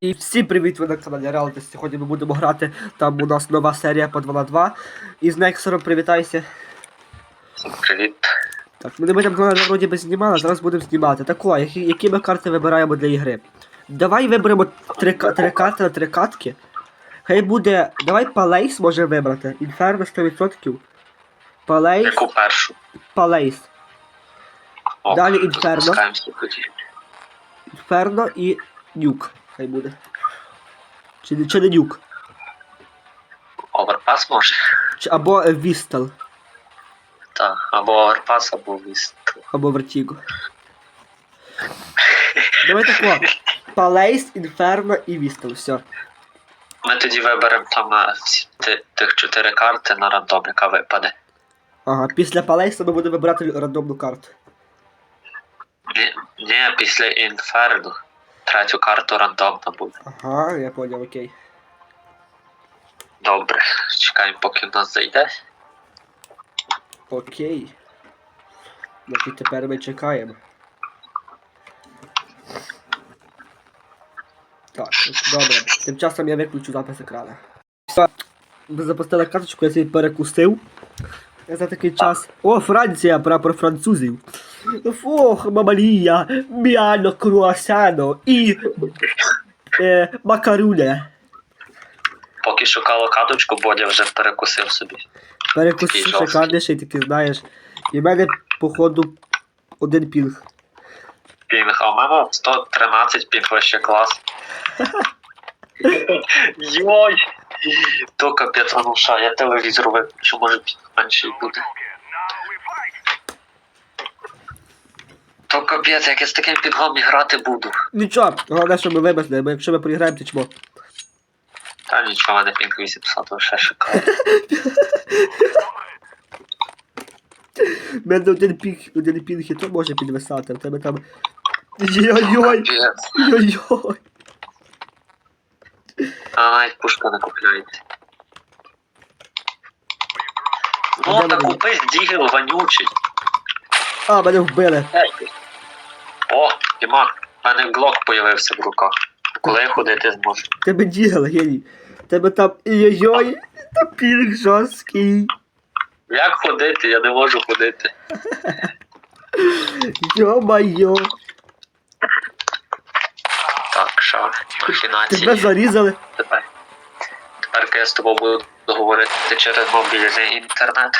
І всім привіт, ви на каналі Reality. Сьогодні ми будемо грати. Там у нас нова серія по 2 на 2. І з Нексером привітайся. Привіт. Так, ми ми там два вроді би знімали, зараз будемо знімати. Тако, які, які ми карти вибираємо для ігри? Давай виберемо три, три карти на три катки. Хай буде. Давай Палейс може вибрати. Інферно 100%. Палейс, Яку першу? Палейс. О, Далі Інферно. Інферно і Нюк. Хай буде. Чи, не- чи не Нюк? Оверпас може? Чи, або е, Вістел, Так. Або оверпас, або віст. або Вертіго. Давай тако. Палейс, Інферно і Вістел. Все. Ми тоді виберемо там е, всі ти- тих чотири карти на рандом, яка випаде. Ага, після Палейса ми будемо вибирати рандомну карту. Ні, ні, після інферну. Третю карту рандомна буде. Ага, я понял, окей. Добре. Чекаємо, поки в нас зайде. Окей. Значить тепер ми чекаємо. Так, добре. Тим часом я виключу запис екрана. Все. Ми запустили карточку, я собі перекусив. За такий час. О, Франція, прапор французів. Фох, мамалія, міано круасано і е, макаруля. Поки шукало каточку, Бодя вже перекусив собі. Перекусив Такий шикарніший, такий знаєш. І в мене, походу, один пінг. Пінг, а у мене 113 пінг вообще клас. Йой! То капець, а ну я телевізор виключу, може менший буде. То капець, як я з таким пінгом і грати буду. Нічого, головне, що ми вибачте, бо якщо ми програємо, то чмо. Та нічого, мене пінг 800, вообще шикарно. Мене один пінг, один пінг і то може підвисати, в тебе там. Йой-йой! Йой-йой! А пушка не купляється. Де Ну, та купи дігл вонючий. А, мене вбили. О, Імак, в мене глок появився в руках. Коли я ходити зможу? Тебе дігл, геній. Тебе там йой-йой, та пінг жорсткий. Як ходити? Я не можу ходити. Йо-майо. Так, що? Тебе зарізали. Тепер. Тепер я з тобою буду говорити через мобільний інтернет.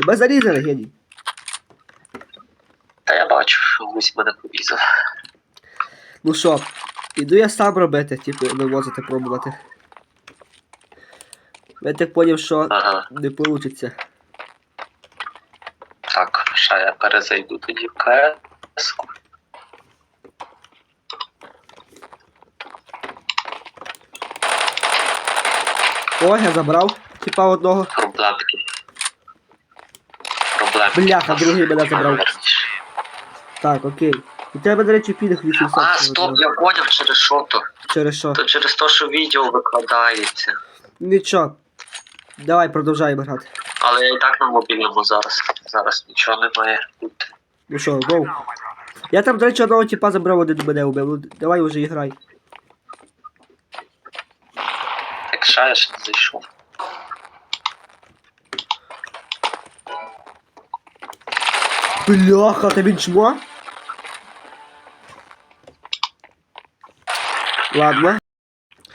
Тебе зарізали, геній. Та я бачу, гусь мене порізав. Ну що, іду я сам робити, типу, вивозити, пробувати. Я так поняв, що Ага. не вийде. Так, ще я перезайду тоді в КС. О, я забрав, типа одного. Проблемки. Проблемки. Бляха, другий мене забрав. Так, окей. У тебе, до речі, підах 800. А, стоп, я поняв через що то. Через що? То через те, що відео викладається. Нічого. Давай, продовжаємо грати. Але я і так на мобільному зараз. Зараз нічого не має бути. Ну що, гоу. Я там, до речі, одного типа забрав, один мене убив. Ну, давай уже і грай. Я ще не зайшов. Бляха, він чмо? Ладно.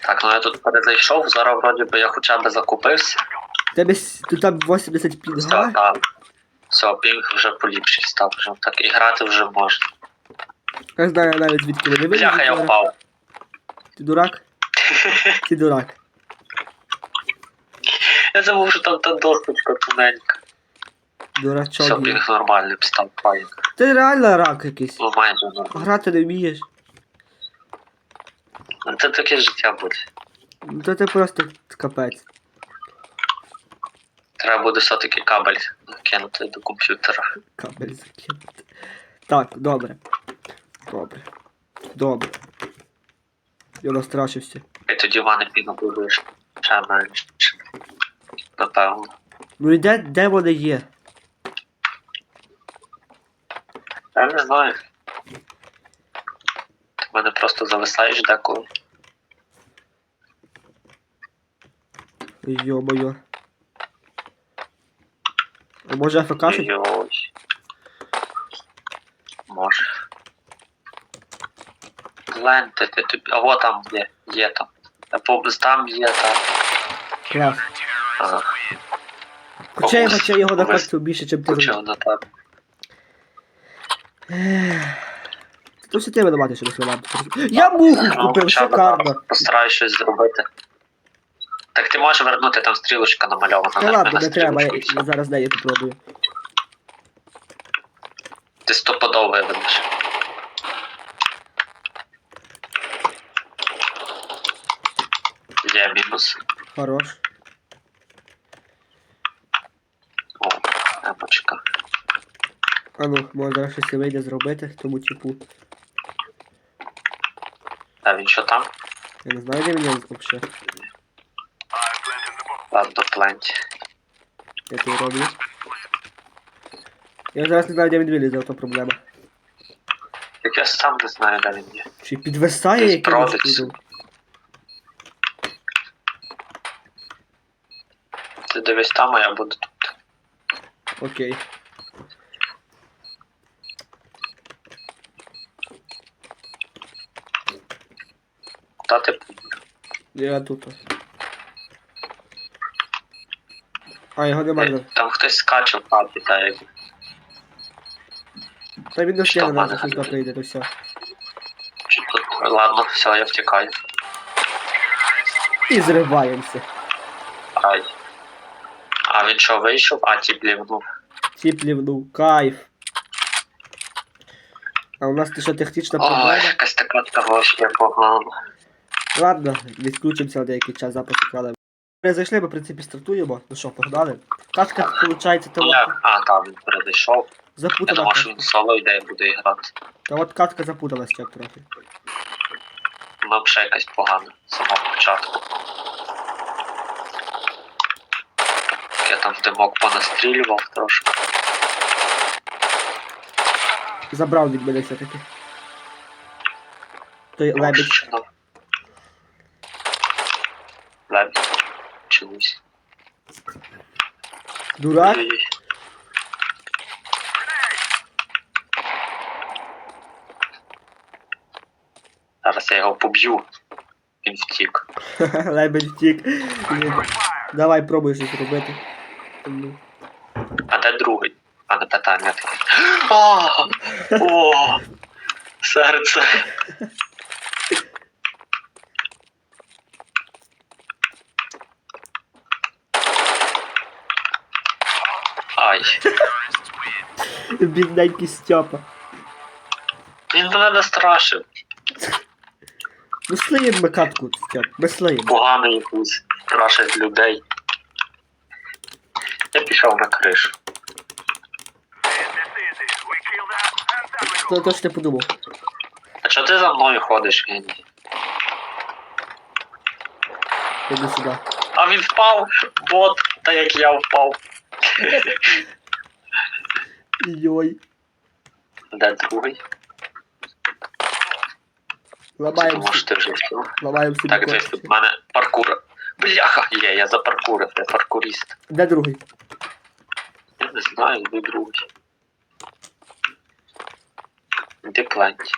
Так, ну я тут перезайшов, зараз вроді би я хоча б закупився. Тебе тут там 80 Все, пінга. так. Все, пінг вже поліпший став. Вже так і грати вже можна. Я знаю навіть звідки вони Бляха, я впав. Ти дурак? Ти дурак. Я забув, що там та досточка тоненька. Дурачок. є. пінг нормальний став файн. Ти реально рак якийсь. Ну майже нормально. Грати не вмієш. Ну, Це таке життя буде. Ну то ти просто капець. Треба буде все-таки кабель кинути до комп'ютера. Кабель закинути. Так, добре. Добре. Добре. Я настрашився. І тоді в мене піно буде ще менше. Напевно. Ну і де, де вони є? Я не знаю. Ти мене просто зависаєш деколи. Йо-моє. А може АФКшить? Йой. Може. Гляньте, ти тобі. А вот там є, є там. Там є там. Клас. Ага, Хоча я хоча його на більше, чим ти. почав на тебе. То все ти винувати, що не слова. Я муху Ну, купив, шикарно. Постараюсь щось зробити. Так ти можеш вернути там стрілочка намальована. Та ладно, не треба, я, я зараз нею попробую. Ти стопудово виведеш. Є мінус. Хорош. О, емочка. А ну, зараз щось і вийде зробити, тому типу. А він що там? Я не знаю, де він взагалі. Ладно, пленті. Я це роблю. Я зараз не знаю, де він вилізав, то проблема. Так я сам не знаю, де він є. Чи підвисає Десь якимось чудом? Ти дивись там, а я буду тут. Окей. Та ти Я тут. А, його немає. там хтось скаче в хаті, та як. Та він не в мене зараз щось ганяє? прийде, то все. Ладно, все, я втікаю. І зриваємося. Ай. А він що вийшов? А ті блівнув. Тіп лівнув, кайф. А у нас ти що технічна Ой, якась така того ще погана. Ладно, відключимося на деякий час запису крали. Ми зайшли, ми в принципі стартуємо. Ну що, погнали. Катка, виходить, то як? А, там він перейшов. Я запутана. думав, що він соло йде і буде грати. Та от катка запуталась ще трохи. Ну, взагалі якась погана з самого початку. Я там в димок понастрілював трошки. Забрав від мене все-таки. Той лебідь. Що? Лебідь. Чомусь. Дурак. Зараз я його поб'ю. Він втік. Лебедь втік. Давай пробуй щось робити. Ну. А де другий? Не питання таке. О, о, серце. Ай, Бідненький Степа. він мене настрашив. Ну слиємо ми катку, Степ, ми. Поганий гусь страшить людей. Я пішов на кришу. То, то що ти подумав. А чого ти за мною ходиш, геній? Іди сюди. А він впав, бот, та як я впав. Йой. Де другий? Ламаємо, Тому що ти вже ламаємо собі Так, косточки. тут в мене паркур. Бляха, є, я запаркурив, я паркуріст. Де другий? Я не знаю, де другий. Де пленті?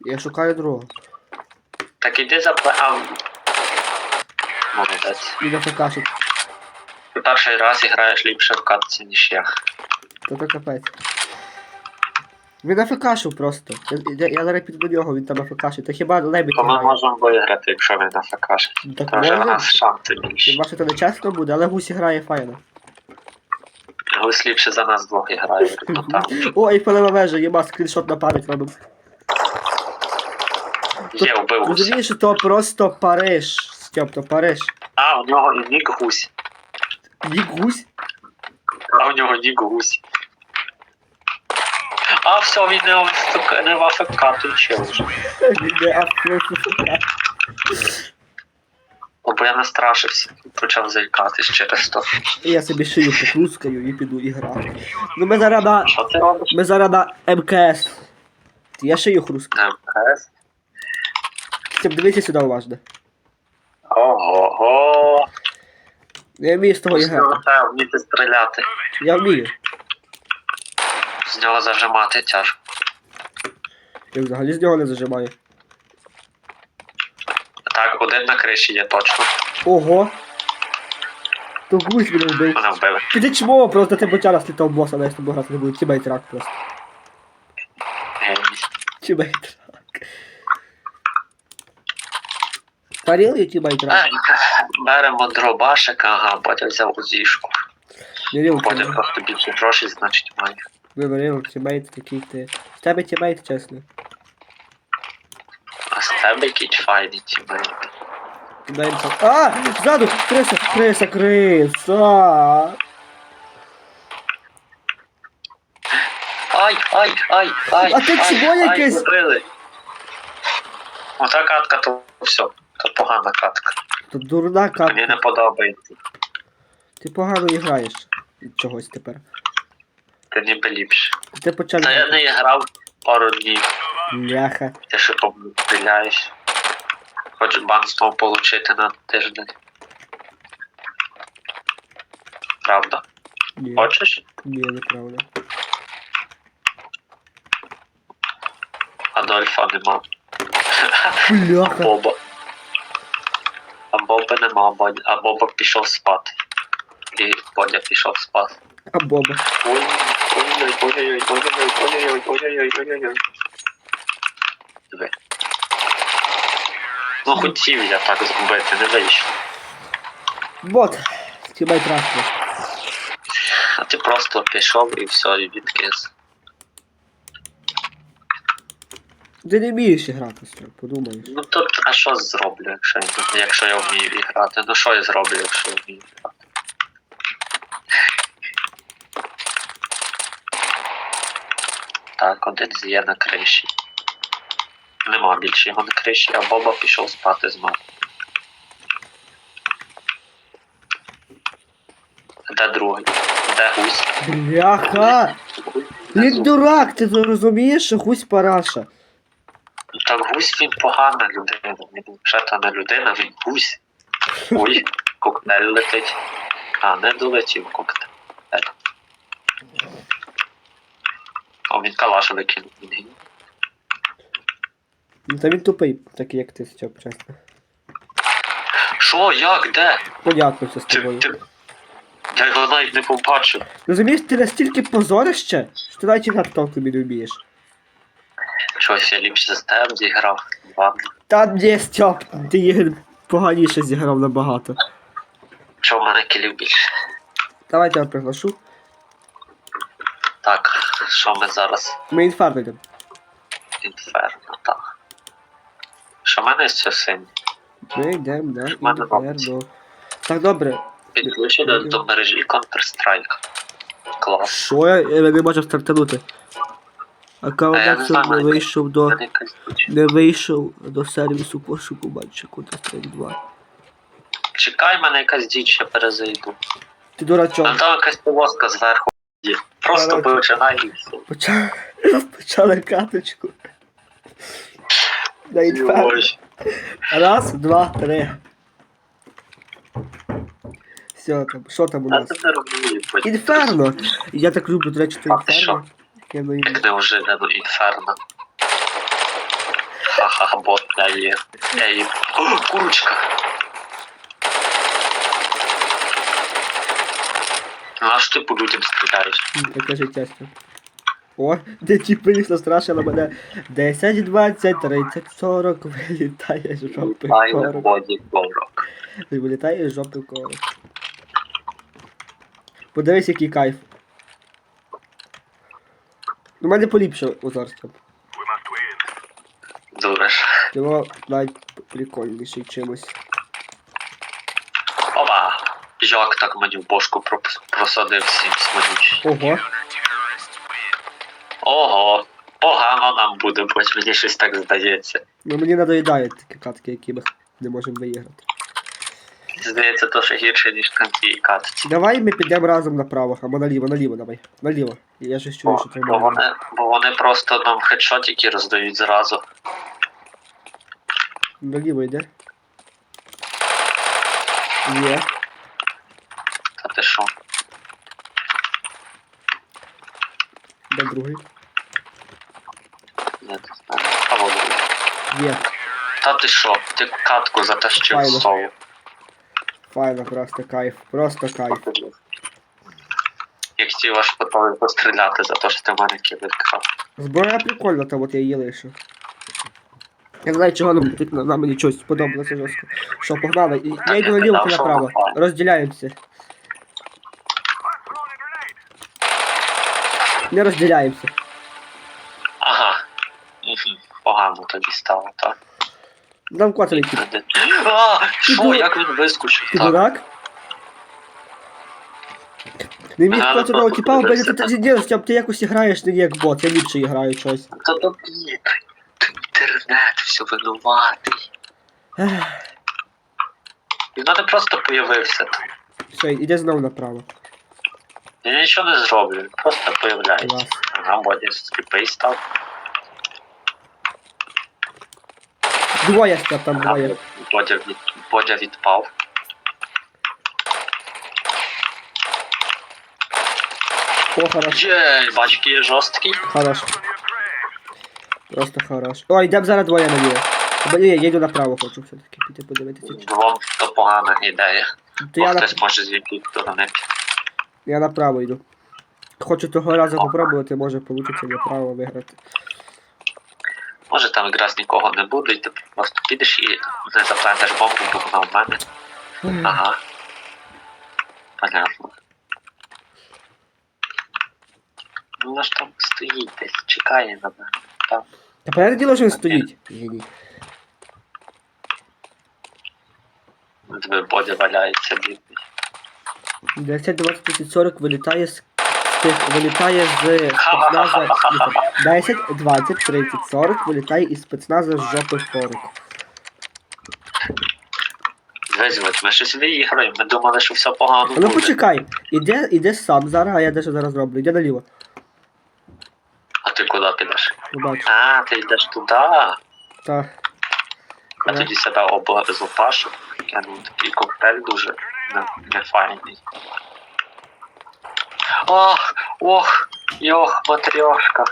Я шукаю другого. Так іди за плен. А... Молодець. Він АФКшить. Ти перший раз граєш ліпше в катці, ніж я. То то капець. Він АФКшив просто. Я, я, я зараз піду до нього, він там АФКшив. Та хіба лебідь То ми грає? можемо виграти, якщо він. Ну, Так То вже в нас шанси більші. Хіба що це не чесно буде, але гусі грає файно. Ліпше за нас двох грає. Ну там. О, і палева вежа, єба, скріншот на пам'ять робимо. Є, вбив гуся. Розумієш, що то просто Париж. Стьоп, то Париж. А, у нього і нік гусь. Нік гусь? А у нього нік гусь. А, все, він не, в- не в АФК, тут ще вже. Він не АФК. Бо я настрашився, почав заїкатись через то. І я собі шию покрускаю і піду і грати. Ну ми зараз на. Що ти робиш? Ми зараз на МКС. Я шию хрускаю. МКС? Щоб дивитися сюди уважно. Ого-го. Я вмію з того і грати. Треба вміти стріляти. Я вмію. З нього зажимати тяжко. Я взагалі з нього не зажимаю. Так, один на криші є точно. Ого. То гусь мене вбив. Мене вбили. Ти чмо, просто ти бочара слітав боса, я з тобою грати не буду. Тімейт рак просто. Тімейт рак. Парили тімейт рак? Беремо дробашик, ага, Бодя взяв узішку. Не рів, Бодя просто більше грошей, значить має. виберив тімейт такий ти. В тебе тімейт, чесно. Тебе який файний тімейт. Кидаємося. А! Ззаду! Криса! Криса! Криса! Ай, ай, ай, ай. А ти ай, чмо ай, забили. Ота катка, то все. То погана катка. То дурна катка. Мені не подобається. Ти погано граєш. від Чогось тепер. Ти ніби ліпше. Ти почав. Та я не грав пару днів. Ляха. Ти ще помиляєш. Хочеш банство отримати на тиждень. Правда? Ні, Хочеш? ні, неправда. Адольфа нема. Бляха. Боба. А Боба нема, Бодя. а Боба пішов спати. І Бодя пішов спати. А Боба. Ой, ой, ой, ой, ой, ой, ой, ой, ой, ой, ой, ой, ой, ой. Диви. Ну хотів я так зробити, не вийшло. Бот. Тімейт рак просто. А ти просто пішов і все, і відкис. Ти не вмієш грати, Стьоп, подумаєш. Ну тут, а що зроблю, якщо, я- якщо я вмію грати? Ну що я зроблю, якщо я вмію грати? Так, один є на криші. Нема більше його на криші, а Боба пішов спати знову. Де другий? Де гусь? Бляха! Він дурак, ти розумієш, що гусь параша. Так гусь він погана людина. Він не людина, він гусь. Ой, коктейль летить. А, не долетів коктейль. О, він калаш викинув. Ну та він тупий, такий як ти, Стьоп, чесно. Що, як, де? Понятно все з Ти, тобою. ти... Я його навіть не побачив. Розумієш, ти настільки позорище, що ти навіть грати толком не вмієш. Щось я ліпше за тебе зіграв. Ладно. Та ні, Стьоп, ти їх поганіше зіграв набагато. Що в мене кілів більше? Давай тебе приглашу. Так, що ми зараз? Ми інфарно йдемо. Інферно, так. Цього синь? Ми йдемо на Мене інферно. Так, добре. Підключено до мережі Counter-Strike. Клас. Що я, я не можу стартанути? А я не знаю, не мене- вийшов до. Мене. Не вийшов до сервісу пошуку матча Counter-Strike 2. Чекай, мене якась діч, я перезайду. Ти дурачок. А там якась полоска зверху. Просто Короче. починай і все. Почали, почали каточку. Дають перший. Раз, два, три. Все, там, що там у нас? Інферно! Я так люблю, до речі, то А ти. Я би їм- уже надо ну, инферно. Ха-ха, бот, да и... Да и... Курочка! Ну а что ты по людям стреляешь? М, Таке життя. О, де тіпи їх настрашили мене. 10, 20, 30, 40, вилітає з жопи корок. Вилітає з жопи корок. Подивись, який кайф. У мене поліпше узор, Стьоп. Дуриш. Його навіть прикольніший чимось. Опа! Як так мені в бошку просадив всім сманючий. Ого. Ого! Погано нам буде, бо мені щось так здається. Ну мені надоїдає такі катки, які ми не можемо виіграти. Здається, то ще гірше, ніж на тій катці. Давай ми підемо разом направо, або наліво, наліво давай. Наліво. Я ж чую, Бо, що бо, вони, бо вони просто нам хедшотики роздають зразу. Наліво йде. Є. Та ти що? Де другий? Я не знаю. А вот. Є. Та ти що? Ти катку затащив Файно. сову. Файно, просто кайф. Просто кайф. Як ті ваш готовий постріляти за те, що ти в мене кидав. Зброя прикольна, там от я її лишу. Я не знаю, чого нам, тут на- нам мені щось сподобалося жорстко. Що, погнали? І- Я йду наліво, ти направо. Розділяємося. Не розділяємося. Тобі стало, так? Коцаний тип. А, що, дурак. як він вискочив? Ти Так. дурак? Не міг Ага, коцаного ну, типа просто вбити, ти ти ділиш, ти якось граєш не як бот, я ліпше граю щось. Та тобі, інтернет, все винуватий. Ех, Він мене просто появився. тут. Все, іде знову направо. Я нічого не зроблю, він просто появляється. Клас. Ага, сліпий став. Двоє Стьоп, там двоє. Бодя, від, Бодя відпав. О, хорош. Є, бачки є жорсткий. Хорош. Просто хорош. О, йдемо зараз двоє наліво. Або ні, я йду направо, хочу все-таки піти подивитися. Двом то погана ідея. То Бо я, на... хтось може звідти не я направо йду. Хочу того разу попробувати, може вийде направо виграти. Може там якраз нікого не буде, і ти просто підеш і не заплентеш бомбу, бо вона в мене. Ага. Понятно. Ну вона ж там стоїть десь, чекає на мене. Там. Та понятне діло, що він стоїть. Диви, Бодя валяється бідний. 10, 20, 30, 40 вилітає з з тих, вилітає з спецназа. 10, 20, 30, 40 вилітає із спецназа з жопи 40. Дивись, ми щось виіграємо, ми думали, що все погано ну буде. почекай, іде, іде сам зараз, а я дещо зараз роблю. Іде наліво. А ти куди підеш? Побачу. А, ти йдеш туди. Та. А Е. тоді себе обезопашу. Я ну такий коктейль дуже не, не файний. Ох, ох, йох, матрьошка.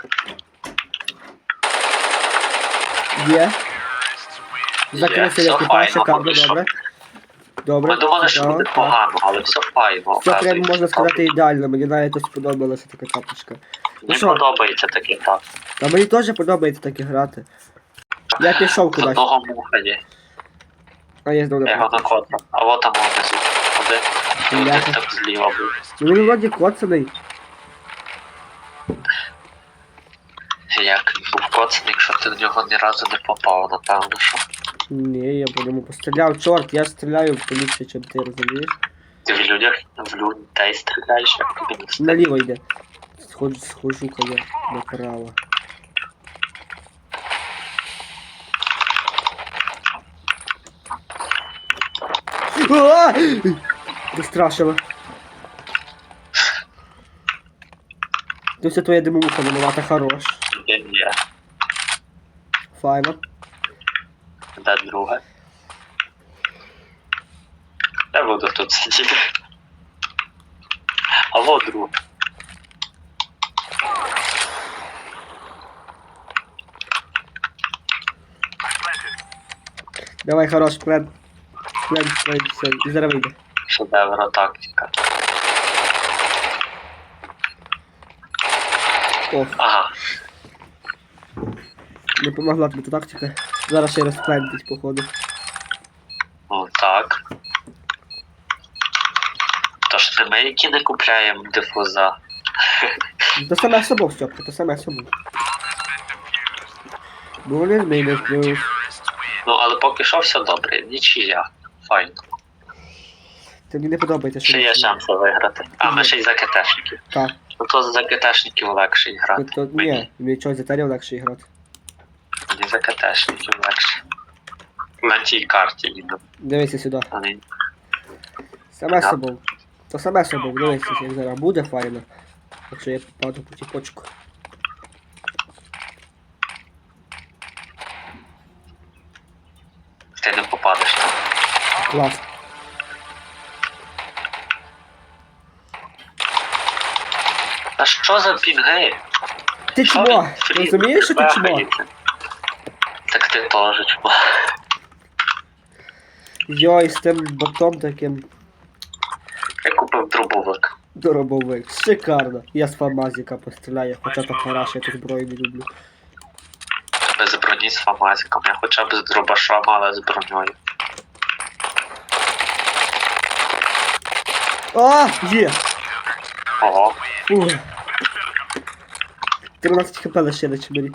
Є. Закрився все екіпаж, файно, шикарно, поки добре. Добре. Ми думали, що цікаво, буде так. погано, але все файно. Це прям оказується. можна сказати ідеально, мені навіть сподобалася така капочка. Мені що? подобається таке так. Та мені теж подобається таке грати. Я пішов З кудись. одного муха є. А я знову Я його не. А от там. Один. Один Бляха. там зліва був. Ну він вроді коцаний. Як він був коцаний, якщо ти в нього ні разу не попав, напевно, що. Ні, я по ньому постріляв. Чорт, я стріляю поліпше, чим ти розумієш. Ти в людях в людей стріляєш, як тобі не стає. Наліво йде. Сходжу, схожу-ка я направо. А! Безстрашило. Ти все твоя димовуха винувата, хорош. Є, є. Файно. Де друге? Я буду тут сидіти. А вот друг. Давай, хорош, плен. Плен, плен, все, і зараз вийде. Шедевра тактика. Ага. не помогла тобі та тактика. Зараз ще раз плентить, походу. Ну так. Тож не ми, які не купляємо дифуза. То саме собою, Стьопка, то саме собою. Були зміни плюс. Ну, але поки що все добре, нічия. Файно. Це мені не подобається, що Ще є шанси виграти. А, ми ще й за КТшників. Так, Ну то за КТшників легше грати. то, то ні, мені чогось за тарів легше грати. Мені за КТшників легше. На тій карті іменно. Дивися сюди. а не- Саме собою. То саме собою, дивися, як зараз буде файно. Якщо я попаду по тіпочку. Ти не попадеш. Клас. Що за пінги? Ти чмо! розумієш, що ти чмо? Так ти теж чмо. Йой, з тим ботом таким Я купив дробовик. доробовик. Шикарно. Я з фамазіка постріляю, хоча так хорошо, я ту зброю не люблю. Без броні з фамазиком. Я хоча б з дробашом, але з броньою. А, є! Ого. Фу. 13 хп лишилось мені.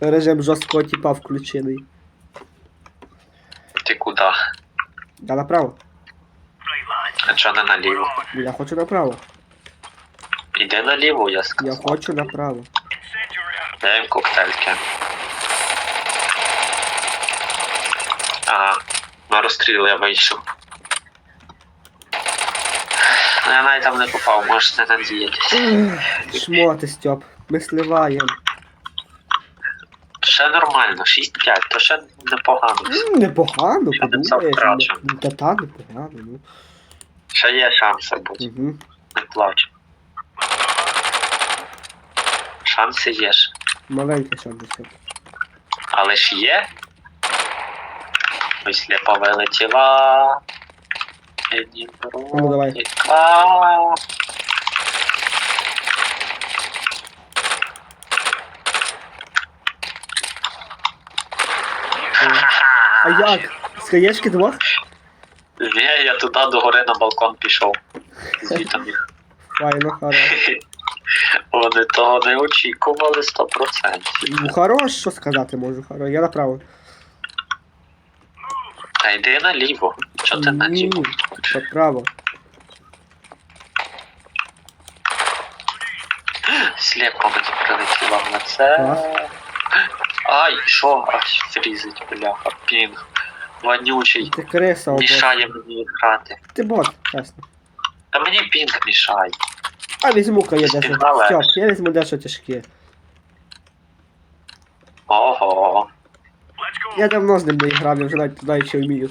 Режим жорсткого типа включений. Ти куди? Я направо. А чого не наліво? Я хочу направо. Іди наліво, я Я сказав. хочу направо. Дай їм коктейльки. Ага, на розстріл я вийшов. Ну, Я навіть там не попав, можеш не надіятися. Шмоти, Стьоп. Ми сливаємо. Ще нормально, 6-5, то ще непогано. М, Непогано, б подумаєш. втрачу. Ну, Та та непогано, ну. Ще є шанси бути, Угу. не плач. Шанси є ж. Маленький шанс, Стьоп. Але ж є. Ось сліпа вилетіла. Ну, давай. А як? З хаєшки двох? Ні, я туди до гори на балкон пішов. Звітом їх. Файно, хорош. Вони того не очікували 100%. Ну хорош, що сказати можу, хорош. Я направо. Та йди наліво. Чого ти Ні, наліво? направо. Сліпо мені прилетіло на це. Клас. Ай, що? Ай, фрізить, бляха, пінг. Вонючий. Ти криса, о боже. Мішає мені грати. Ти бот, чесно. Та мені пінг мішає. А візьму-ка я дещо. Спігнале. Стьоп, я візьму дещо тяжке. Ого. Я давно з ним не грав, я вже навіть знаю, що вмію.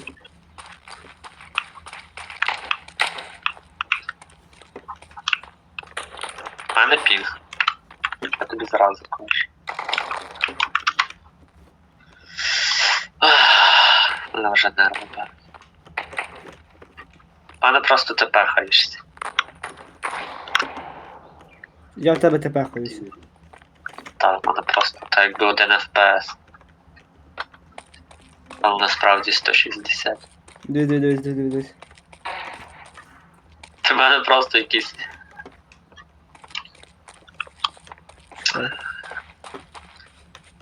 У мене пінг. Я тобі зразу. Ах, Мене вже нерви. У мене просто ти пехаєшся. Я в тебе тепер ходюся. Та в мене просто так якби один FPS. Але насправді 160. Дивись, дивись, дивись, дивись. Ти в мене просто якийсь.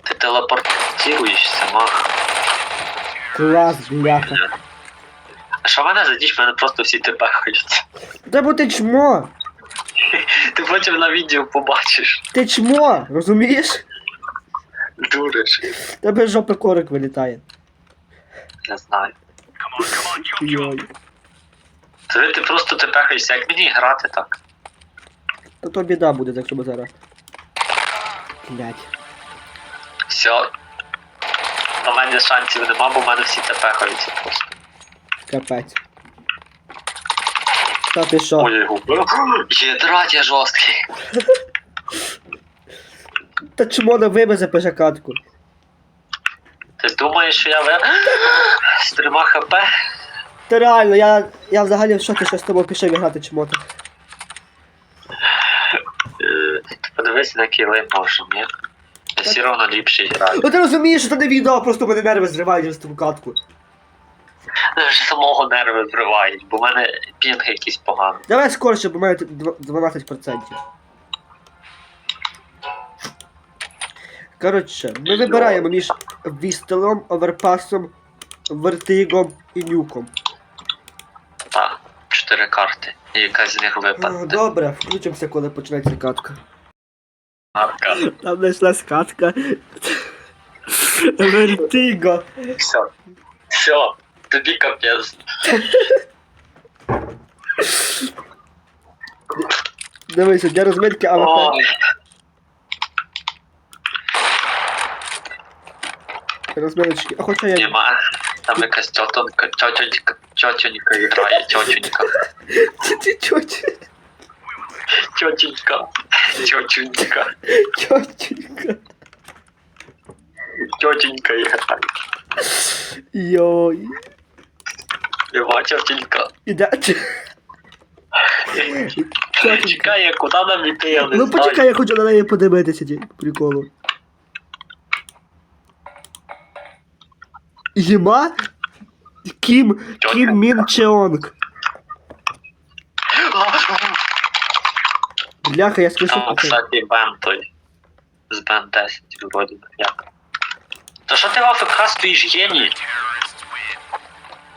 Ти телепортуєшся, мах. Клас, бляха. А що в мене за діч, в мене просто всі тебе ходять. Та бо ти чмо! Ти потім на відео побачиш. Ти чмо! Розумієш? Дуриш. Тебе з жопи корик вилітає. Не знаю. Йой. Ти, ти просто ти пехаєшся, як мені грати так. Та то біда буде, якщо ми зараз. Блять. Все. У мене шансів нема, бо в мене всі те пехаються просто. Капець. Та ти що? Ой, я. Єдрать, я жорсткий. Та чмо не вивезе пише катку. Ти думаєш, що я ви... з трьома хп? Та реально, я, я взагалі в шокі, що з тобою пішов грати чмоти. Е, Ти подивись на кіли можемо, ні? Я все одно ліпший граю. Ну ти розумієш, що це не відео, просто мене нерви зривають через таку катку. Вже самого нерви зривають, бо в мене пінг якийсь поганий. Давай скорше, бо має 12%. Коротше, ми вибираємо між вістелом, оверпасом, вертигом і нюком. Так, чотири карти. І якась з них випаде. Добре, включимося, коли почнеться катка. Арка. Там знайшлась катка. Вертиго. Все. Все, тобі капець. Дивися, для розмітки АВП. Ой, Розміточки. А хоча я. нема. Там якась тьотонька, тьотюнька, тьотюнька грає, тьотюнька. Ти чоть. Тьотюнька, тьотюнька, тьотюнька грає. Йой. Нема тьотюнька. Іде. Чекай, куди нам іти, я не Ну знаю. почекай, я хочу на неї подивитися, ті приколу. Єма? Кім, Кім Мін Чеонг. Бляха, я скажу. Там, кстати, Бен той. З Бен 10, вроді, би, як. Та що ти в АФК стоїш, геній?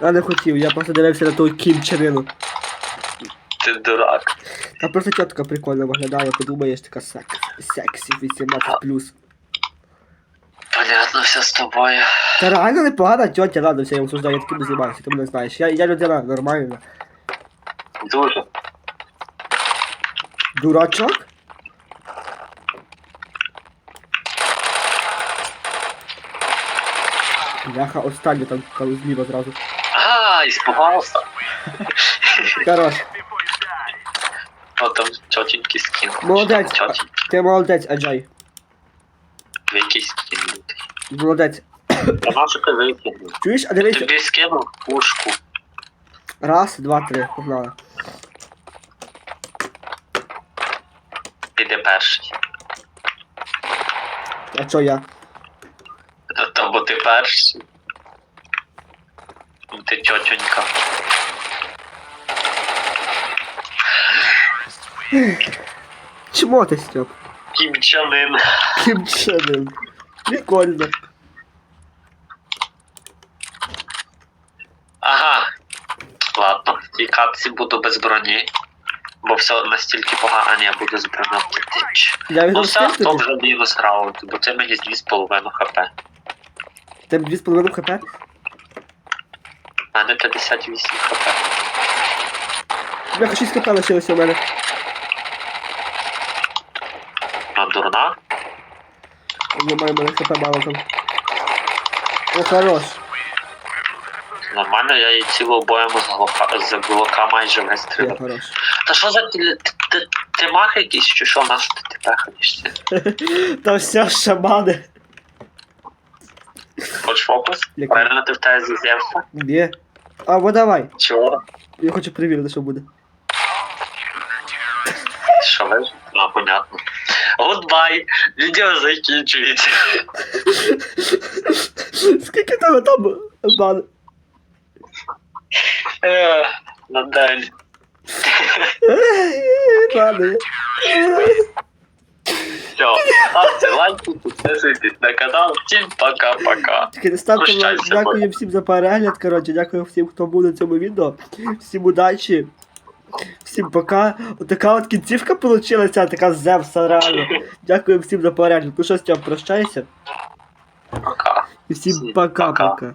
Я не хотів, я просто дивився на ту Кім Ченину. Ти дурак. А просто тітка прикольно виглядає, подумаєш, така секс, сексі 18+. Понятно все з тобою. Та реально непогана тьотя, ладно, я обсуждаю, я таким не займаюся, ти мене знаєш. Я, я людина нормальна. Дуже. Дурачок? Бляха, останнє там там зліва зразу. А, испугался. Хорош. О, там тетеньки скин. Молодець. Тетеньки, Ти молодець, Аджай. Який скин лютий. Молодець. А нашу ти викинув? Чуєш, а дивися. Тобі скинув пушку. Раз, два, три, погнали. Піде перший. А чо я? Та- Та бо ти перший. Ну, Ти тьотюнька. Чмо ти, Стьоп? Кімчанин. Кімчанин. Прикольно. Ага. Ладно, в тій катці буду без броні. Бо все настільки погано, а я буду з броню. Я Ну все, скільки то тобі? вже мінус раунд, бо ти мені з 2,5 хп. Тебе 2,5 хп? У мене 58 хп. Бляха, 6 хп лишилося у мене. А дурна? В мене хп мало там. О, хорош. Нормально, я її цілу боєм з глока, з глока майже Є, вистрілив. хорош. Та що за ти, ти, ти, ти мах якийсь, чи що, на що ти пехаєшся? Та все шамани. Хоч фокус? Який? Правильно ти в тебе зі Зевса? Є. А, вот давай. Чого? Я хочу перевірити, що буде. Що ви? А, понятно. Гудбай! Відео закінчується. Скільки тебе там бан? Е, На Все, ставте лайки, підписуйтесь на канал. Всім пока-пока. Чекайте, ставте лайк. Прощайся, Дякую всім за перегляд. Коротше, дякую всім, хто був на цьому відео. Всім удачі. Всім пока. Отака от кінцівка получилася, така зевса реально. Дякую всім за перегляд. Ну що, Стьоп, прощайся. Пока. І всім пока-пока. пока.